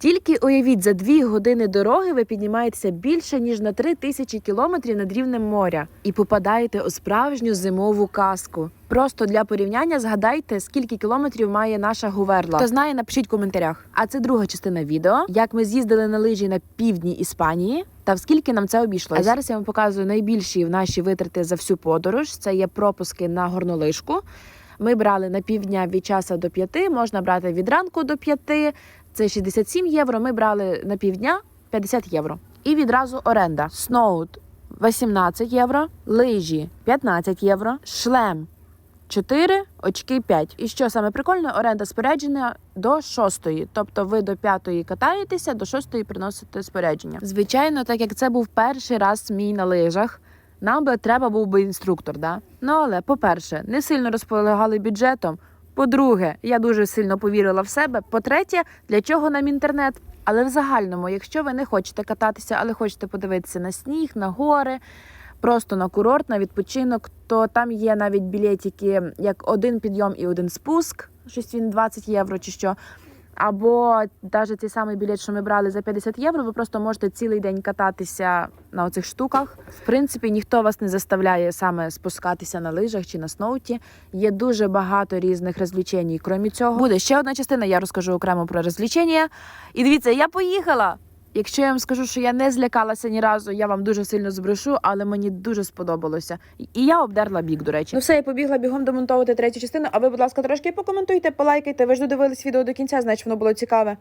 Тільки уявіть, за дві години дороги ви піднімаєтеся більше ніж на три тисячі кілометрів над рівнем моря і попадаєте у справжню зимову казку. Просто для порівняння згадайте, скільки кілометрів має наша гуверла. Хто знає, напишіть в коментарях. А це друга частина відео, як ми з'їздили на лижі на півдні Іспанії. Та в скільки нам це обійшлося. А зараз я вам показую найбільші в наші витрати за всю подорож. Це є пропуски на горнолижку. Ми брали на півдня від часу до п'яти, можна брати від ранку до п'яти. Це 67 євро. Ми брали на півдня 50 євро. І відразу оренда. Сноут 18 євро, лижі 15 євро, шлем 4, очки 5. І що саме прикольне, оренда спорядження до 6. Тобто ви до 5 катаєтеся, до 6 приносите спорядження. Звичайно, так як це був перший раз мій на лижах. Нам би треба був би інструктор, да? Ну але, по-перше, не сильно розполагали бюджетом. По-друге, я дуже сильно повірила в себе. По-третє, для чого нам інтернет? Але в загальному, якщо ви не хочете кататися, але хочете подивитися на сніг, на гори, просто на курорт, на відпочинок, то там є навіть білетики, як один підйом і один спуск, щось він 20 євро чи що. Або навіть цей самий білет, що ми брали за 50 євро, ви просто можете цілий день кататися на оцих штуках. В принципі, ніхто вас не заставляє саме спускатися на лижах чи на сноуті. Є дуже багато різних розвлічень. Крім цього, буде ще одна частина. Я розкажу окремо про розвлічення. І дивіться, я поїхала. Якщо я вам скажу, що я не злякалася ні разу, я вам дуже сильно збрешу, але мені дуже сподобалося. І я обдерла бік, до речі. Ну все, я побігла бігом домонтовувати третю частину. А ви, будь ласка, трошки покоментуйте, полайкайте. Ви ж додивились відео до кінця, значить воно було цікаве.